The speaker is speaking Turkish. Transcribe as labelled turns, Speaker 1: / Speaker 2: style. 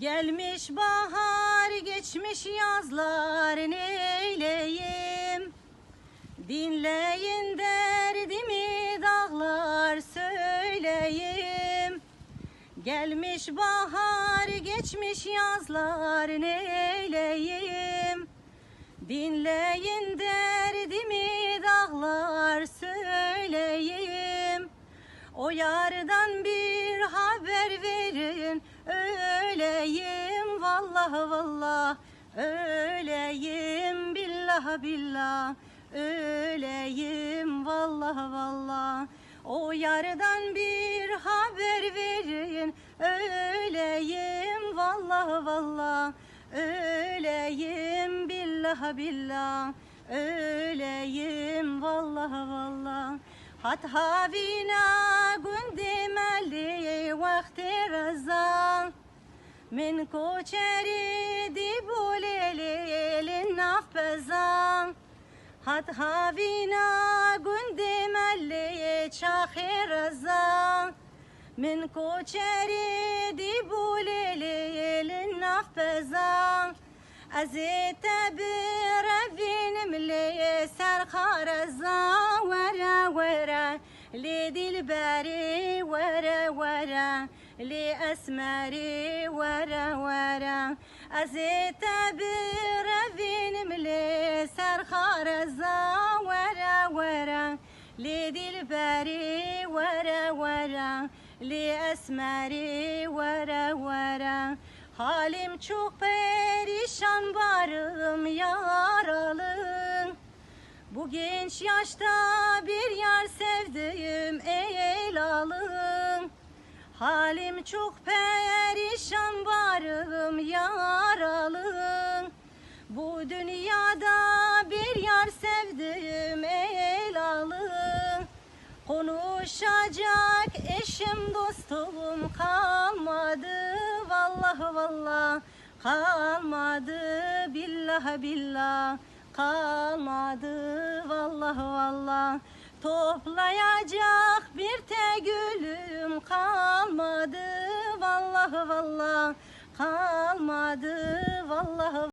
Speaker 1: Gelmiş bahar geçmiş yazlar neyleyim? Dinleyin derdimi dağlar söyleyeyim Gelmiş bahar geçmiş yazlar neyleyim? Dinleyin derdimi dağlar söyleyeyim O yardan bir haber verin vallah vallah Öleyim billah billah Öleyim vallah vallah O yardan bir haber verin Öleyim vallah vallah Öleyim billah billah Öleyim vallah vallah Hat havina gündemeli vakti razan من كوچري دي بوليلي لیل نفزان هات هافينا گندي ملي چاخي رزان. من کوچری دی بولی لیل نفزان ازیت برفین ملي سر خارزان ورا ورا لدي الباري ورا ورا. لأسماري ورا ورا أزيت برفين ملي سرخارزا ورا ورا لدل باري ورا ورا لأسماري ورا ورا Halim çok perişan varım yaralı Bu genç yaşta bir yar sevdim el alın Halim çok perişan varım yaralım Bu dünyada bir yar sevdim el alın. Konuşacak eşim dostum kalmadı. Vallahi vallah kalmadı. Billah billah kalmadı. Vallahi vallah Toplayacak bir tek gülüm kalmadı. Vallahi vallah kalmadı. Vallahi